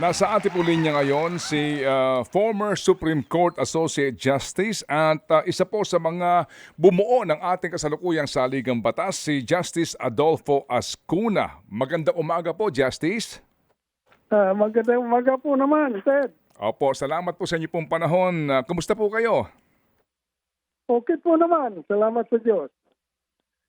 Nasa ating po linya ngayon si uh, former Supreme Court Associate Justice at uh, isa po sa mga bumuo ng ating kasalukuyang saligang batas, si Justice Adolfo Ascuna. Magandang umaga po, Justice. Ah, magandang umaga po naman, Ted. Opo, salamat po sa inyo pong panahon. Uh, kumusta po kayo? Okay po naman. Salamat sa Diyos.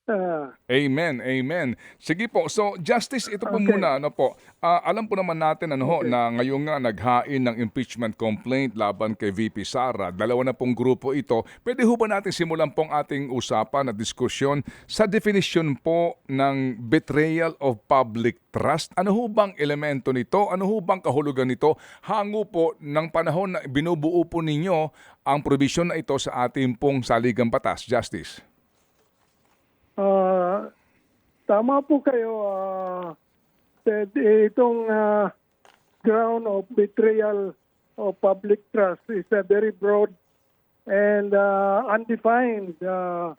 Ah, Amen, amen. Sige po, so Justice, ito po Okay. muna, ano po, ah, alam po naman natin ano ho, Okay. na ngayon nga naghain ng impeachment complaint laban kay VP Sara. Dalawa na pong grupo ito. Pwede ho ba natin simulan pong ating usapan at diskusyon sa definition po ng betrayal of public trust? Ano ho bang elemento nito? Ano ho bang kahulugan nito? Hango po ng panahon na binubuo po ninyo ang provision na ito sa ating pong saligang batas, Justice. ah, tama po kayo. Eh, Itong ah, ground of betrayal of public trust is a very broad and ah, undefined ah,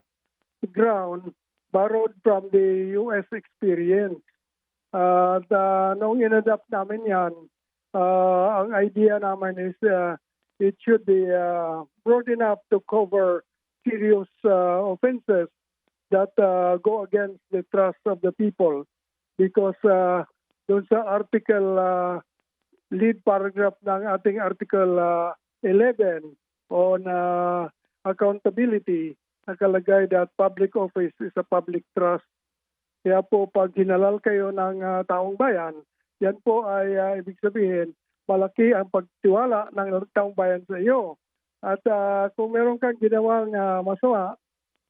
ground borrowed from the U.S. experience. At uh, nung inadapt namin yan, ah, ang idea naman is ah, it should be ah, broad enough to cover serious ah, offenses that uh, go against the trust of the people because uh, doon sa article uh, lead paragraph ng ating article uh, 11 on uh, accountability nakalagay that public office is a public trust. Kaya po pag hinalal kayo ng uh, taong bayan yan po ay uh, ibig sabihin malaki ang pagtiwala ng taong bayan sa iyo. At uh, kung meron kang ginawang uh, masama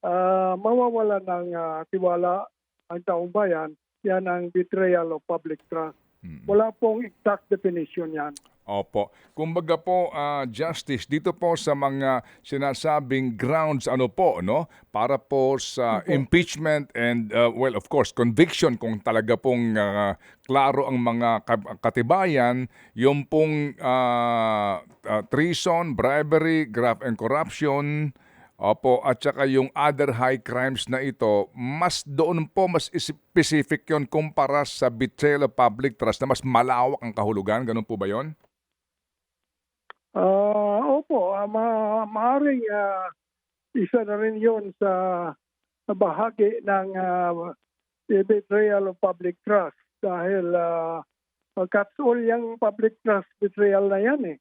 ah mawawala ng ah, tiwala ang taong bayan, yan ang betrayal of public trust. Mm. Wala pong exact definition yan. Opo. Kumbaga po, ah, Justice, dito po sa mga sinasabing grounds, ano po, no? Para po sa Opo. impeachment and, uh, well, of course, conviction kung talaga pong ah, klaro ang mga ka- katibayan, yung pong ah, ah, treason, bribery, graft and corruption, Opo, at saka yung other high crimes na ito, mas doon po, mas specific yon kumpara sa betrayal of public trust na mas malawak ang kahulugan. Ganun po ba yon? Ah, opo, uh, ma maaring ah, isa na rin yon sa sa bahagi ng ah, betrayal of public trust dahil uh, all yung public trust betrayal na yan eh.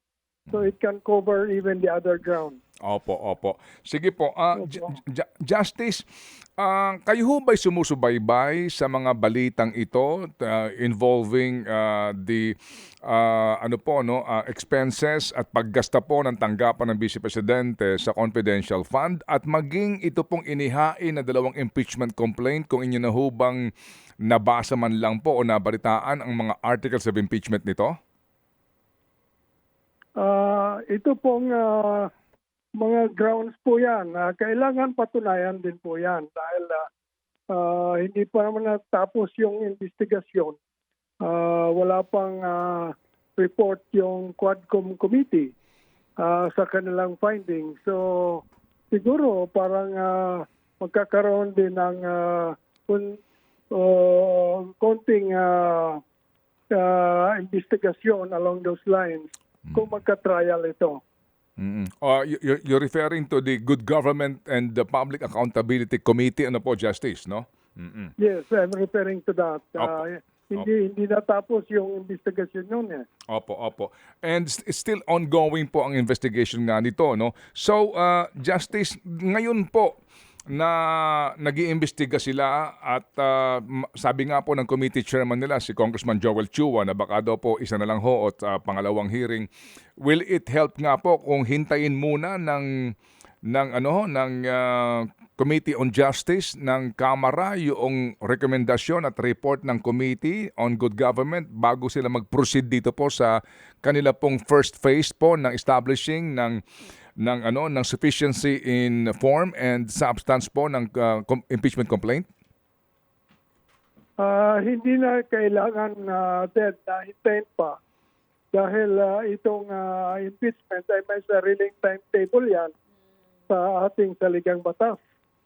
So it can cover even the other ground. Opo, opo. Sige po, ah, Opo. Ju- Ju- Justice, ah, kayo ho ba'y sumusubaybay sa mga balitang ito ah, involving ah, the ah, ano po no ah, expenses at paggasta po ng tanggapan ng Vice Presidente sa confidential fund at maging ito pong inihain na dalawang impeachment complaint kung inyo na ho bang nabasa man lang po o nabalitaan ang mga articles of impeachment nito? Ah, ito pong ah, mga grounds po yan. Ah, kailangan patunayan din po yan dahil ah, ah, hindi pa naman natapos yung investigasyon. Ah, wala pang ah, report yung Quadcom Committee ah, sa kanilang findings. So siguro parang ah, magkakaroon din ng ah, kun, oh, konting ah, ah, investigasyon along those lines kung magka-trial ito. Mm. Uh, you- you're, you're referring to the Good Government and the Public Accountability Committee, ano po, Justice, no? Mm-mm. Yes, I'm referring to that. Opo. Ah, hindi hindi natapos yung investigation noon eh. Opo, opo. And s- still ongoing po ang investigation nga nito, no? So, uh, Justice, ngayon po na nag-iimbestiga sila at uh, sabi nga po ng committee chairman nila, si Congressman Joel Chua, na baka daw po isa na lang ho at uh, pangalawang hearing, will it help nga po kung hintayin muna ng ng ano ng uh, Committee on Justice ng Kamara yung rekomendasyon at report ng Committee on Good Government bago sila mag-proceed dito po sa kanila pong first phase po ng establishing ng ng ano ng sufficiency in form and substance po ng uh, com- impeachment complaint? Ah, hindi na kailangan na dead na hintayin pa. Dahil ah, itong ah, impeachment ay may sariling timetable yan sa ating saligang batas.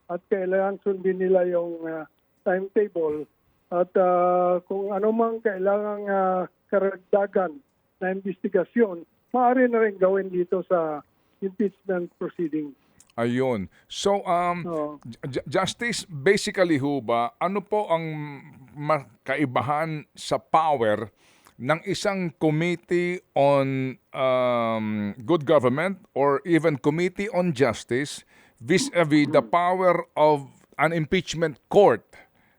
At kailangan sundin nila yung ah, timetable. At ah, kung ano mang kailangang ah, karagdagan na investigasyon, maaari na rin gawin dito sa impeachment proceeding. Ayun. So, um. Ju- Justice, basically ho ba, ano po ang kaibahan sa power ng isang committee on um, good government or even committee on justice vis-a-vis the power of an impeachment court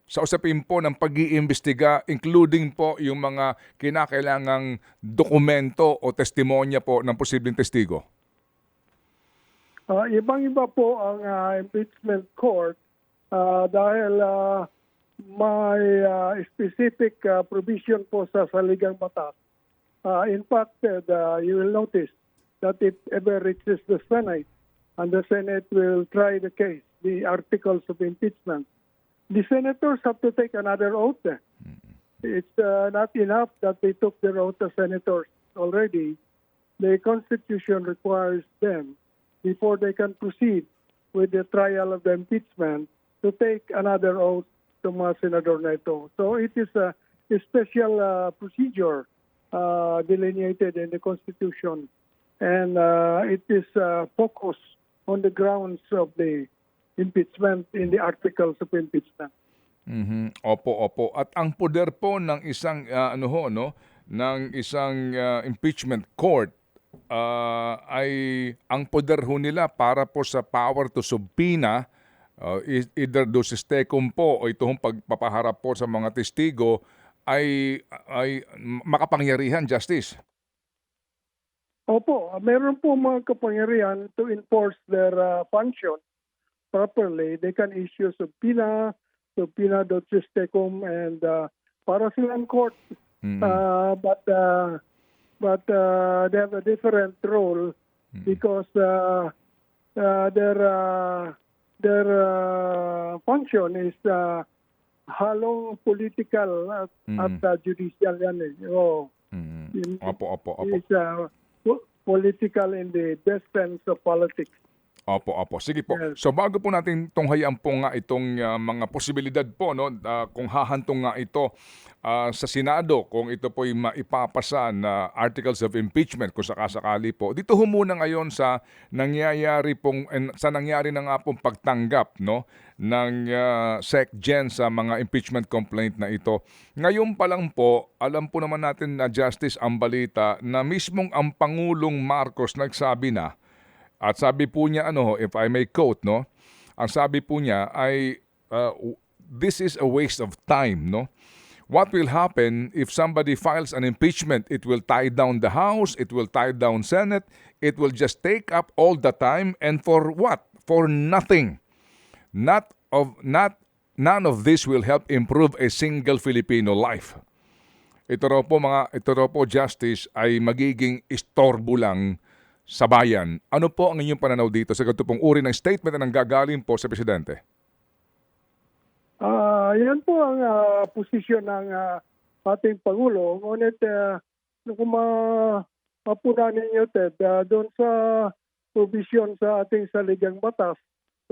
sa usapin po ng pag-iimbestiga including po yung mga kinakailangang dokumento o testimonya po ng posibleng testigo? Ah, ibang-iba po ang ah, impeachment court ah, dahil ah, may ah, specific ah, provision po sa saligang batas. Ah, in fact, uh, you will notice that if ever reaches the Senate and the Senate will try the case, the articles of impeachment, the senators have to take another oath. eh. It's uh, not enough that they took their oath as senators already. The Constitution requires them before they can proceed with the trial of the impeachment to take another oath to mga senador na ito. So it is a, a special uh, procedure uh, delineated in the Constitution and uh, it is uh, focused on the grounds of the impeachment in the articles of impeachment. Mhm. Opo, opo. At ang poder po ng isang ah, ano ho no, ng isang ah, impeachment court ah, ay ang poder ho nila para po sa power to subpoena e- either do sistecum po o ito hong pagpapaharap po sa mga testigo ay ay makapangyarihan justice. Opo, meron po mga kapangyarihan to enforce their uh, function properly. They can issue subpoena, subpoena dot sistecum, and uh, para silang court. Mm. Uh, but uh, but uh, they have a different role because uh, uh, their uh, their uh, function is uh, halong political at, at uh, judicial yan eh. Oh. Mm. In- Opo, opo, opo. is uh, political in the best sense of politics. Opo, opo. Sige po. Yes. So bago po natin tunghayaan po nga itong ah, mga posibilidad po no ah, kung hahantong nga ito ah, sa Senado kung ito po maipapasa na articles of impeachment kung sakasakali po. Dito ho muna ngayon sa nangyayari pong en- sa nangyari na nga pong pagtanggap no ng ah, SecGen sa mga impeachment complaint na ito. Ngayon pa lang po, alam po naman natin na justice ang balita na mismong ang Pangulong Marcos nagsabi na at sabi po niya ano, if I may quote, no? Ang sabi po niya ay uh, this is a waste of time, no? What will happen if somebody files an impeachment? It will tie down the House, it will tie down Senate, it will just take up all the time and for what? For nothing. Not of not none of this will help improve a single Filipino life. Ito raw po mga ito raw po justice ay magiging istorbo lang sa bayan. Ano po ang inyong pananaw dito sa ganito pong uri ng statement na nanggagaling po sa presidente? Ah, yan po ang ah, posisyon ng ah, ating Pangulo. Ngunit uh, kung ma mapuna ninyo, Ted, ah, doon sa provision sa ating saligang batas,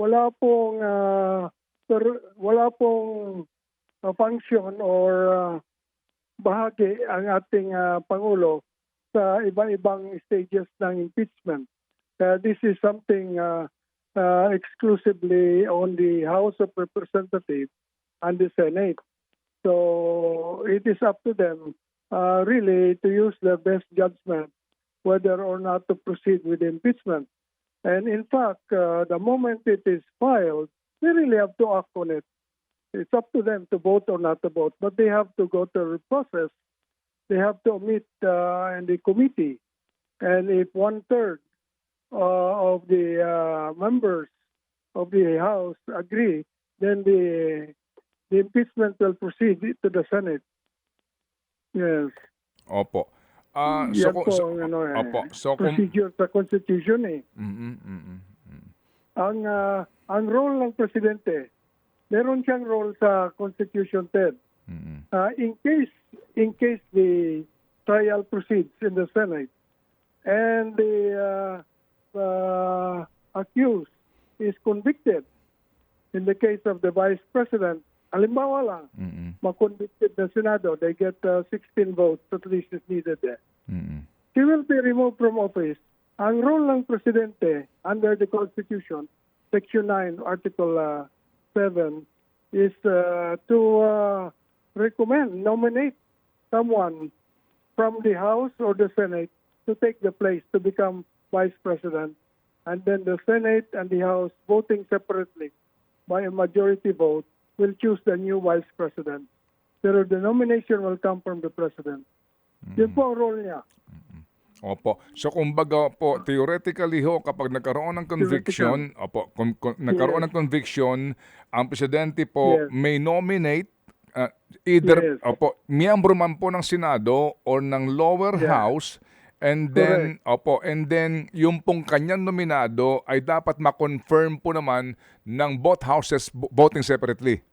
wala pong per- wala pong ah, function or ah, bahagi ang ating ah, Pangulo sa iba-ibang stages ng impeachment. Uh, this is something uh, uh, exclusively on the House of Representatives and the Senate. So it is up to them uh, really to use their best judgment whether or not to proceed with impeachment. And in fact, uh, the moment it is filed, they really have to act on it. It's up to them to vote or not to vote, but they have to go through the process. they have to meet uh, in the committee. And if one third uh, of the uh, members of the House agree, then the the impeachment will proceed to the Senate. Yes. Opo. Uh, so, po, so, ano, eh, opo. So, procedure sa Constitution eh. Mm-hmm, mm-hmm, mm-hmm. Ang, uh, ang role ng Presidente, meron siyang role sa Constitution 10. Mm-hmm. Uh, in case in case the trial proceeds in the Senate and the uh, uh, accused is convicted, in the case of the vice president, halimbawa lang, mm-hmm. makonvicted ng Senado, they get uh, 16 votes at least is needed there. Mm-hmm. He will be removed from office. Ang role ng presidente under the Constitution, Section 9, Article uh, 7, is uh, to uh, recommend, nominate someone from the House or the Senate to take the place to become Vice President. And then the Senate and the House, voting separately by a majority vote, will choose the new Vice President. Pero the nomination will come from the President. Yun po ang role niya. Opo. So kumbaga po theoretically ho kapag nagkaroon ng conviction, opo, kung, kung nagkaroon Yes. ng conviction, ang presidente po Yes. may nominate uh, either Yes. opo, miyembro man po ng Senado or ng lower Yeah. house and then opo, and then yung pong kanyang nominado ay dapat ma-confirm po naman ng both houses voting separately.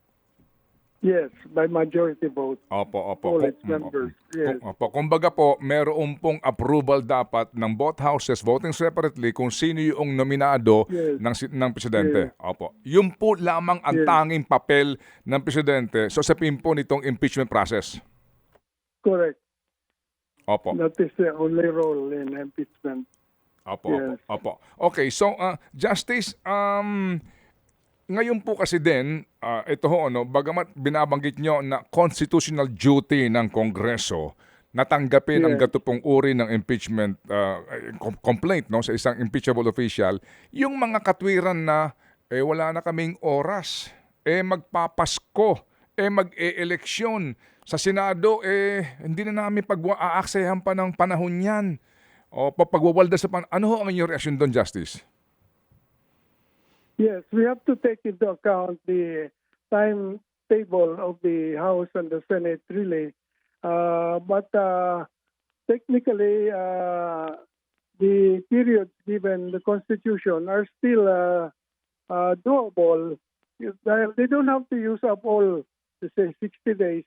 Yes, by majority vote. Opo, opo. All Kung- its members, Kung- yes. Opo, kumbaga po, meron pong approval dapat ng both houses voting separately kung sino yung nominado Yes. ng ng presidente. Opo. Yun po lamang ang Yes. tanging papel ng presidente so sa po nitong impeachment process. Correct. Opo. That is the only role in impeachment. Opo, Yes. opo, opo. Okay, so uh, Justice, um, ngayon po kasi din, ah, ito ho, no, bagamat binabanggit nyo na constitutional duty ng Kongreso na tanggapin ang gatupong uri ng impeachment com- complaint no, sa isang impeachable official, yung mga katwiran na eh, wala na kaming oras, eh magpapasko, eh mag-e-eleksyon. Sa Senado, eh, hindi na namin pag-aaksayahan pa ng panahon yan. O pagwawalda sa pan... Ano ho ang inyong reaksyon doon, Justice? Yes, we have to take into account the timetable of the House and the Senate, really. Uh, but uh, technically, uh, the periods given the Constitution are still uh, uh, doable. They don't have to use up all, say, 60 days.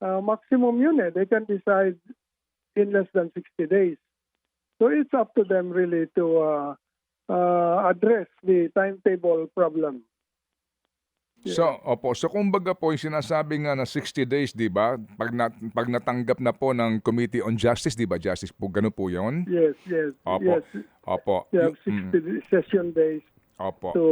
Uh, maximum eh. They can decide in less than 60 days. So it's up to them really to uh, address the timetable problem. So, opo. So, kumbaga po, yung sinasabi nga na 60 days, di ba? Pag, na, pag natanggap na po ng Committee on Justice, di ba, Justice? Po, ganun po yun? Yes, yes, Opo. yes. Opo. They have Yung- 60 mm, session days opo. to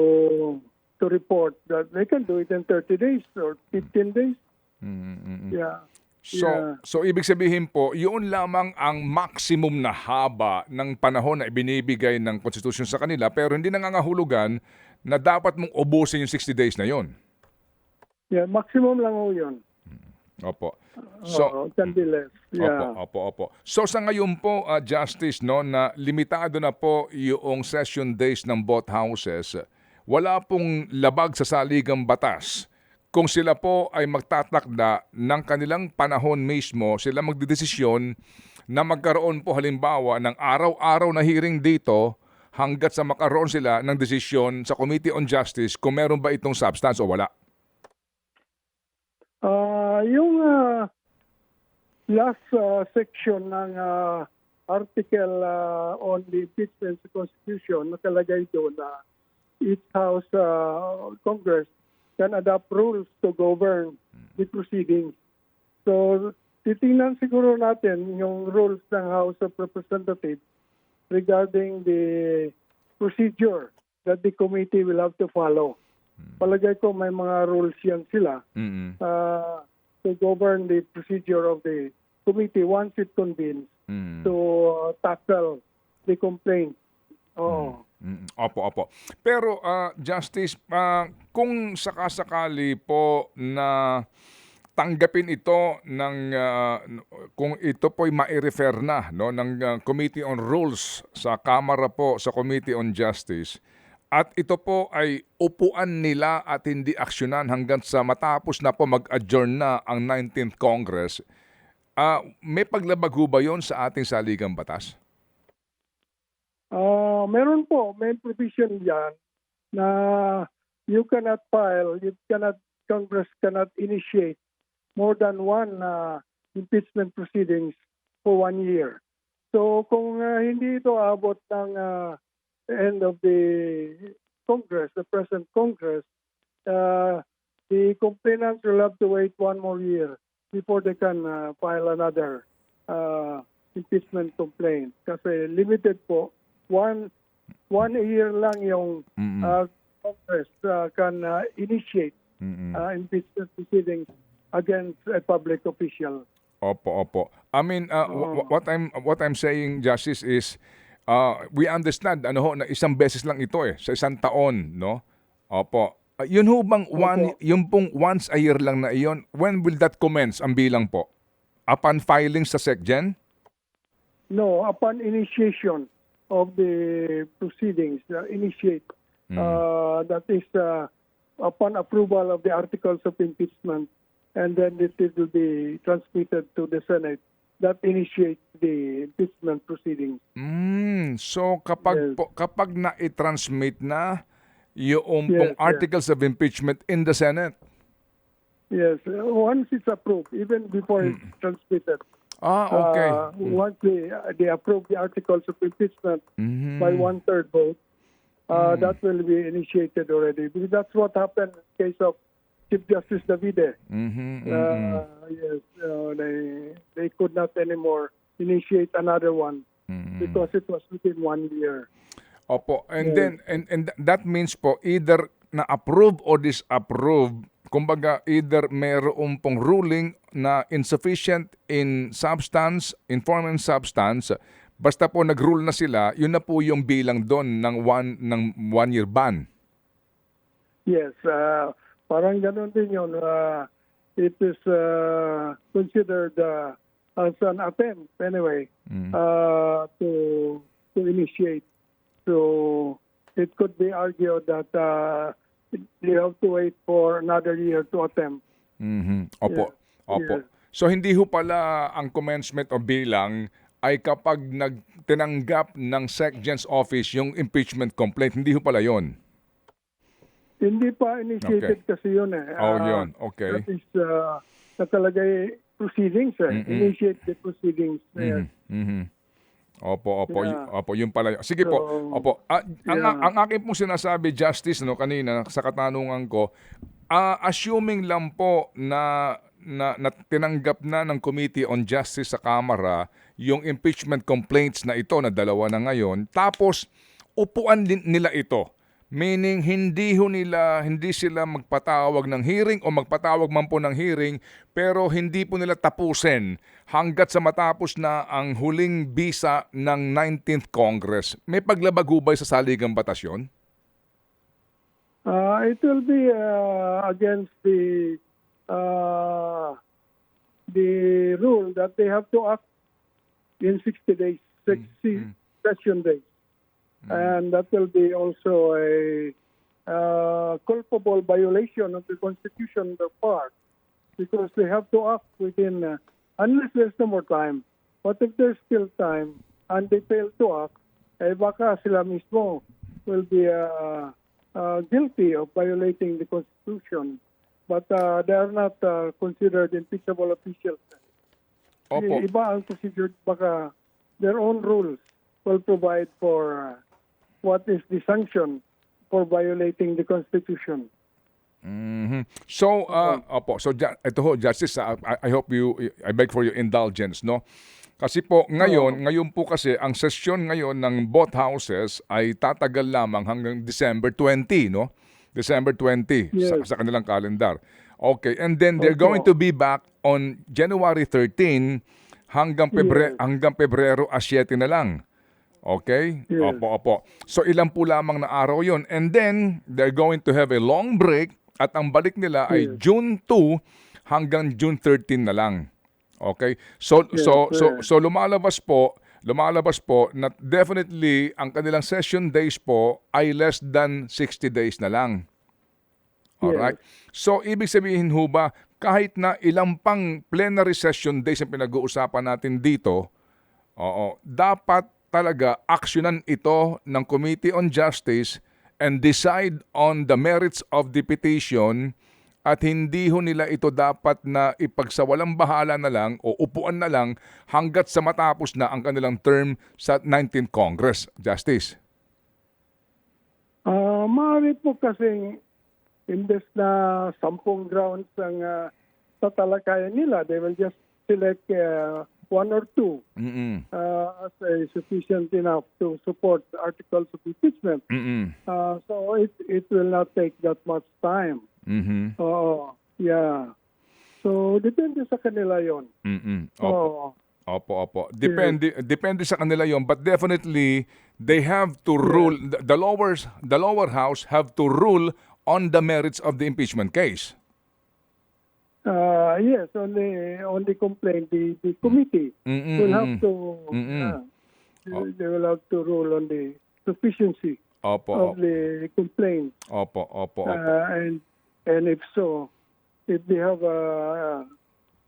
to report that they can do it in 30 days or 15 days. Mm, mm, mm. Yeah. So, Yeah. so ibig sabihin po, yun lamang ang maximum na haba ng panahon na ibinibigay ng Constitution sa kanila pero hindi nangangahulugan na dapat mong ubusin yung 60 days na yon. Yeah, maximum lang ho yun. Opo. So, Oo, can be less. Yeah. Opo, opo, opo. So sa ngayon po, uh, Justice, no, na limitado na po yung session days ng both houses, wala pong labag sa saligang batas. Kung sila po ay magtatakda ng kanilang panahon mismo, sila magdidesisyon na magkaroon po halimbawa ng araw-araw na hearing dito hanggat sa makaroon sila ng desisyon sa Committee on Justice kung meron ba itong substance o wala. Ah, yung ah, last ah, section ng ah, article ah, on the impeachment Constitution, nakalagay doon na each House ah, Congress can adopt rules to govern the proceedings. So, titingnan siguro natin yung rules ng House of Representatives regarding the procedure that the committee will have to follow. Palagay ko may mga rules yan sila Mm-mm. uh, to govern the procedure of the committee once it convenes Mm. to uh, tackle the complaint. Oo. Opo, opo. Pero ah, Justice, ah, kung sakasakali po na tanggapin ito ng n- kung ito po'y mai-refer na no ng ah, Committee on Rules sa Kamara po sa Committee on Justice at ito po ay upuan nila at hindi aksyonan hanggang sa matapos na po mag-adjourn na ang 19th Congress. Ah, may paglabag ba 'yon sa ating saligang batas? Uh, meron po, may provision yan na you cannot file, you cannot, Congress cannot initiate more than one uh, impeachment proceedings for one year. So kung uh, hindi ito abot ng uh, end of the Congress, the present Congress, uh, the complainants will have to wait one more year before they can uh, file another uh, impeachment complaint. Kasi limited po, one one year lang yung Mm-mm. uh, Congress uh, can uh, initiate Mm-mm. uh, impeachment proceedings against a public official. Opo, opo. I mean, uh, wh- what I'm what I'm saying, Justice, is uh, we understand ano ho na isang beses lang ito eh sa isang taon, no? Opo. Uh, yun ho bang one, yung pong once a year lang na iyon, when will that commence ang bilang po? Upon filing sa SecGen? No, upon initiation of the proceedings, uh, initiate, uh, that is uh, upon approval of the articles of impeachment, and then it, it will be transmitted to the Senate that initiate the impeachment proceedings. Mm, so kapag Yes. po, kapag na-transmit na yung pong Yes, yes. articles of impeachment in the Senate. Yes, once it's approved, even before it's transmitted. Ah, okay. Uh, once they, they approve the articles of impeachment Mhm. by one-third vote, uh, that will be initiated already. Because that's what happened in the case of Chief Justice Davide. Mhm, mhm. Uh, yes, uh, they, they could not anymore initiate another one Mhm. because it was within one year. Opo. And then and and th- that means po either na approve or disapprove kumbaga either mayroon pong ruling na insufficient in substance, in form and substance, basta po nag-rule na sila, yun na po yung bilang doon ng one ng one year ban. Yes, uh, parang ganun din yun. Uh, it is uh, considered uh, as an attempt anyway uh, to to initiate. So it could be argued that uh, you have to wait for another year to attempt. Mhm. Opo. Yeah. Opo. Yeah. So hindi ho pala ang commencement o bilang ay kapag nagtinanggap ng SecGen's office yung impeachment complaint, hindi ho pala yon. Hindi pa initiated kasi yun eh. Oh, Uh, yun. Okay. That is uh, nakalagay proceedings eh. Initiate the proceedings. Yes. Mhm. Opo, opo, y- Yeah. opo, yun pala. yun. Sige po. So, Opo. Ah, ang, yeah. ang akin pong sinasabi, Justice, no, kanina sa katanungan ko, ah, assuming lang po na, na, na tinanggap na ng Committee on Justice sa Kamara yung impeachment complaints na ito na dalawa na ngayon, tapos upuan din nila ito. Meaning hindi ho nila hindi sila magpatawag ng hearing o magpatawag man po ng hearing pero hindi po nila tapusin hanggat sa matapos na ang huling bisa ng 19th Congress. May paglabag ho ba sa saligang batas yun? Uh, it will be uh, against the uh, the rule that they have to act in 60 days, 60 session days, and that will be also a uh, culpable violation of the Constitution on their part because they have to act within uh, unless there's no more time. But if there's still time and they fail to act, eh baka sila mismo will be uh, uh, guilty of violating the Constitution. But uh, they are not uh, considered impeachable officials. Opo. Iba ang procedure, baka their own rules will provide for uh, what is the sanction for violating the Constitution. Mhm. So, uh, opo, so ito ho, Justice, uh, I, I hope you, I beg for your indulgence, no? Kasi po, ngayon, ngayon po kasi, ang sesyon ngayon ng both houses ay tatagal lamang hanggang December 20, no? December 20 sa, Yes. sa kanilang calendar. Okay, and then they're going to be back on January 13 hanggang Pebre Yes. hanggang Pebrero a 7 na lang. Okay? Yes. Opo, opo. So ilan po lamang na araw yon And then, they're going to have a long break at ang balik nila ay June 2 hanggang June 13 na lang. Okay? So so so correct. so lumalabas po, lumalabas po na definitely ang kanilang session days po ay less than 60 days na lang. Alright? So, ibig sabihin ho ba, kahit na ilang pang plenary session days ang pinag-uusapan natin dito, oo, dapat talaga aksyonan ito ng Committee on Justice and decide on the merits of the petition at hindi ho nila ito dapat na ipagsawalang bahala na lang o upuan na lang hanggat sa matapos na ang kanilang term sa 19th Congress. Justice. Ah, maaari po kasing imbes na sampung grounds ang uh, tatalakayan nila, they will just select uh, one or two Mm-mm. uh, as a sufficient enough to support articles of impeachment. Mm-mm. Uh, so it it will not take that much time. Mhm. Oo. Yeah. So depende sa kanila 'yon. Mm-mm. Opo. Oo. Opo, opo. Depende depende sa kanila 'yon, but definitely they have to rule the, the lower the lower house have to rule on the merits of the impeachment case. Uh, yes, on the on the complaint, the, the committee Mm-mm, will have to Mm-mm. uh, they- they will have to rule on the sufficiency Opo, of the complaint, opo, opo, opo. uh, and and if so, if they have uh,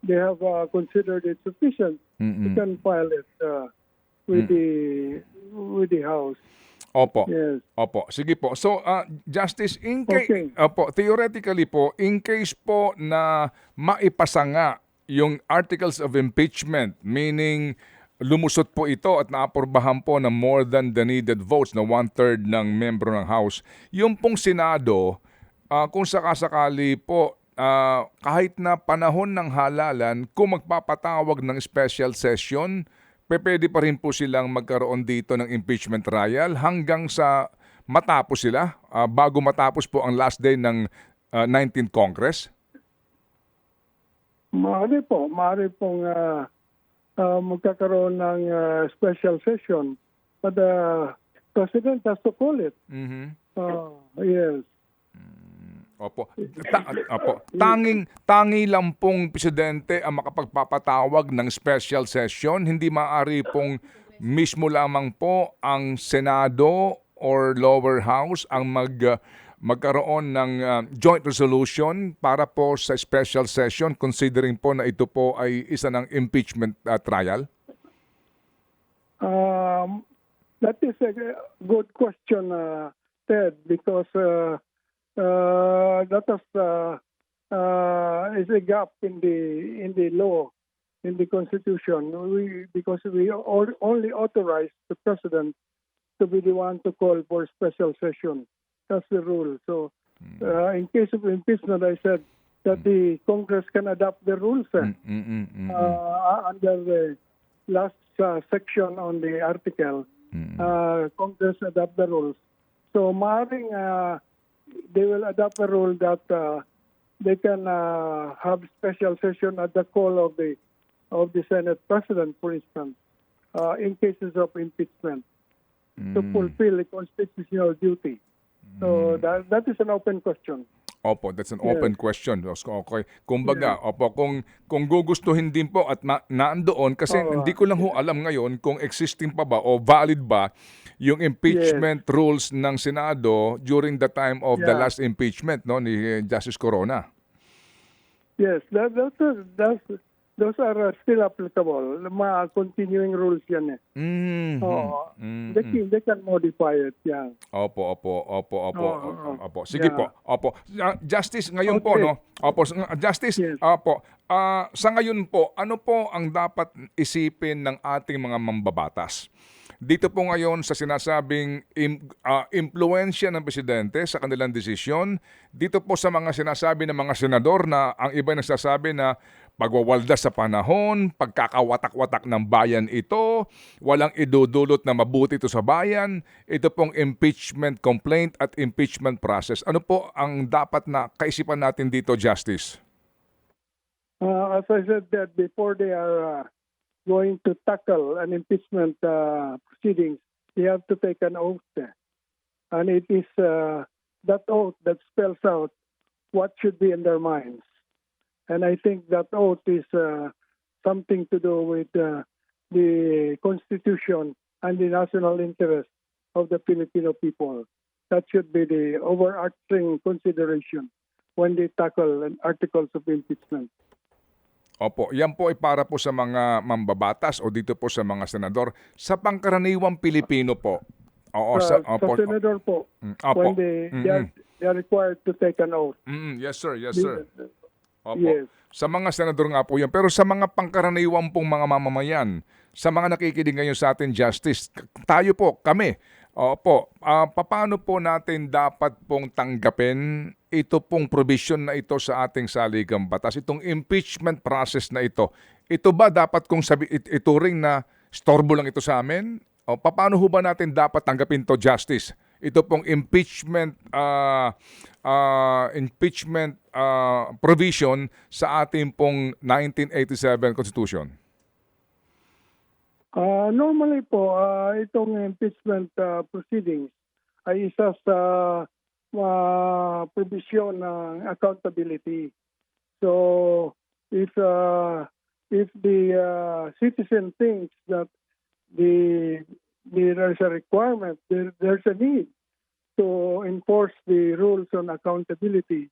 they have uh, considered it sufficient, Mm-mm. you can file it uh, with Mm. the with the house. Opo. Yes. Opo, sige po. So, uh, Justice, in case, Okay. opo, theoretically po, in case po na maipasa nga yung articles of impeachment, meaning lumusot po ito at naapurbahan po ng more than the needed votes na one-third ng membro ng House, yung pong Senado, ah, kung sakasakali po, ah, kahit na panahon ng halalan, kung magpapatawag ng special session, pwede pa rin po silang magkaroon dito ng impeachment trial hanggang sa matapos sila, ah, bago matapos po ang last day ng ah, 19th Congress? Maaari po, maaari pong uh, uh, magkakaroon ng uh, special session. But the President has to call it. Mhm. Uh, yes. Opo. Ta- opo. Tanging tangi lang pong presidente ang makapagpapatawag ng special session, hindi maaari pong mismo lamang po ang Senado or lower house ang mag uh, magkaroon ng uh, joint resolution para po sa special session considering po na ito po ay isa ng impeachment uh, trial. Um, that is a good question, uh, Ted, because uh, uh, that is, uh, uh, is a gap in the in the law, in the constitution. We because we all, only authorize the president to be the one to call for special session. That's the rule. So, uh, in case of impeachment, I said that the Congress can adopt the rules. eh Mm, mm, mm, mm, uh, under the last uh, section on the article, Congress adopt the rules. So, maaaring uh, they will adopt a rule that uh, they can uh, have special session at the call of the of the Senate President, for instance, uh, in cases of impeachment, to fulfill a constitutional duty. So that that is an open question. Opo, that's an open question. Okay. Kumbaga, opo, kung kung gugustuhin din po at na, naandoon kasi Oo. hindi ko lang ho alam ngayon kung existing pa ba o valid ba yung impeachment rules ng Senado during the time of the Yeah. last impeachment no ni eh, Justice Corona. Yes, that, that's, that's, those are uh, still applicable. Mga continuing rules yan eh. Mhm. Oo. Mhm. They, can, they can modify it, yeah. Opo, opo, opo, opo, Oo, oo. opo. Sige Yeah. po. Opo. Ah, Justice ngayon po Okay. no. Opo, Justice. Yes. Opo. Ah, sa ngayon po, ano po ang dapat isipin ng ating mga mambabatas? Dito po ngayon sa sinasabing im, ah, impluensya ng presidente sa kanilang desisyon, dito po sa mga sinasabi ng mga senador na ang iba nagsasabi na pagwawaldas sa panahon, pagkakawatak-watak ng bayan ito, walang idudulot na mabuti ito sa bayan, ito pong impeachment complaint at impeachment process. Ano po ang dapat na kaisipan natin dito, Justice? Uh, as I said that before they are uh, going to tackle an impeachment uh, proceedings, they have to take an oath. And it is uh, that oath that spells out what should be in their minds. And I think that oath is uh, something to do with uh, the Constitution and the national interest of the Filipino people. That should be the overarching consideration when they tackle an articles of impeachment. Opo, yan po ay para po sa mga mambabatas o dito po sa mga senador. Sa pangkaraniwang Pilipino po. Oo, sa, Uh, opo, sa senador po, Mm, opo. when they, they, are, they are required to take an oath. Mm, yes sir, yes sir. Opo. Yes. Sa mga senador nga po yan. Pero sa mga pangkaraniwan pong mga mamamayan, sa mga nakikinig ngayon sa atin, Justice, tayo po, kami, opo, ah, paano po natin dapat pong tanggapin ito pong provision na ito sa ating saligang batas, itong impeachment process na ito, ito ba dapat kong sabi, it, ituring na storbo lang ito sa amin? O paano ho ba natin dapat tanggapin to justice? Ito pong impeachment ah, ah, impeachment ah, provision sa ating pong 1987 Constitution. Ah, normally po, ah, itong impeachment ah, proceedings ay isa sa uh, provision ng accountability. So, if uh, if the uh, citizen thinks that the, the there's a requirement, there, there's a need to enforce the rules on accountability,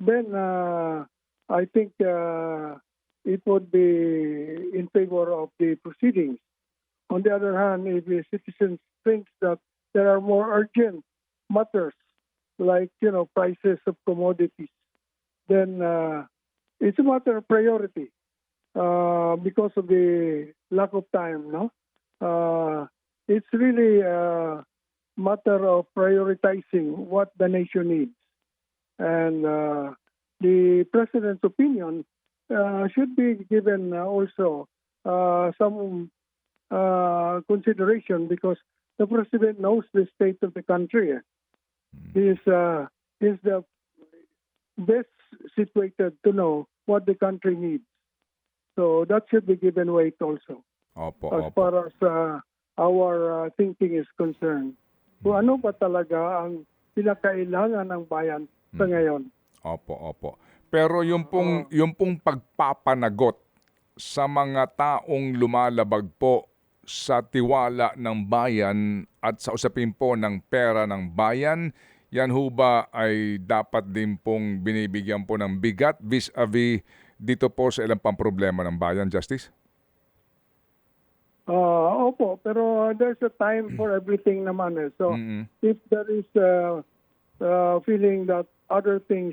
then uh, I think uh, it would be in favor of the proceedings. On the other hand, if the citizens think that there are more urgent matters like you know prices of commodities, then uh, it's a matter of priority uh, because of the lack of time. No, uh, it's really a matter of prioritizing what the nation needs, and uh, the president's opinion uh, should be given uh, also uh, some uh, consideration because the president knows the state of the country. He is uh, he is the best situated to know what the country needs. So that should be given weight also Opo, as opo. far as uh, our uh, thinking is concerned. Kung ano ba talaga ang pinakailangan ng bayan sa ngayon. Opo, opo. Pero yung pong, yung pong pagpapanagot sa mga taong lumalabag po sa tiwala ng bayan at sa usapin po ng pera ng bayan, yan ho ba ay dapat din pong binibigyan po ng bigat vis-a-vis dito po sa ilang pang problema ng bayan, Justice? Uh, opo, pero uh, there's a time for everything naman eh. So Mm-mm. if there is a uh, feeling that other things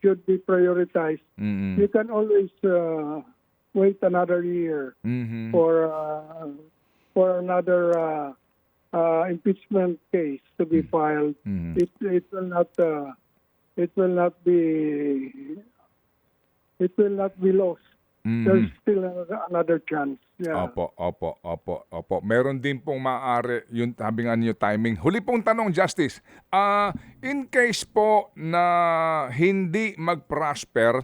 should be prioritized, Mm-mm. you can always uh, wait another year Mhm. for uh, for another uh, uh, impeachment case to be filed. Mhm. It it will not uh, it will not be it will not be lost. Mhm. There's still another, chance. Yeah. Opo, opo, opo, opo. Meron din pong maaari yung sabi nga niyo timing. Huli pong tanong, Justice. Ah, in case po na hindi mag-prosper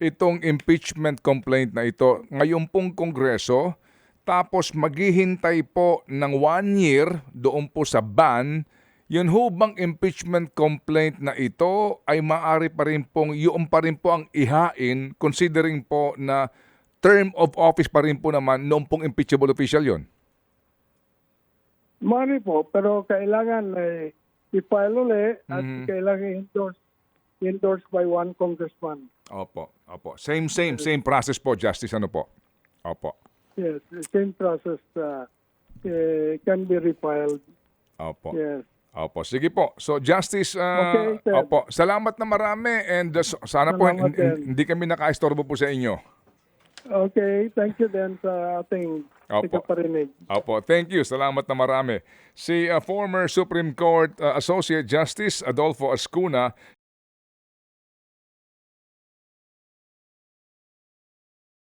itong impeachment complaint na ito, ngayon pong Kongreso, tapos maghihintay po ng one year doon po sa ban, yun ho bang impeachment complaint na ito ay maaari pa rin pong, yun pa rin po ang ihain considering po na term of office pa rin po naman noong pong impeachable official yon. Mari po, pero kailangan eh, i-file uli at Mhm. kailangan endorse endorsed by one congressman. Opo, opo. Same, same, same process po, Justice. Ano po? Opo, Yes, the same process uh, eh, can be refiled. opo. Yes. Opo, sige po. So Justice, ah, Okay, sir. opo, salamat na marami and uh, sana po Salamat din. hindi kami nakaistorbo po sa inyo. Okay, thank you then sa ating Opo. Opo, thank you. Salamat na marami. Si uh, former Supreme Court uh, Associate Justice Adolfo Ascuna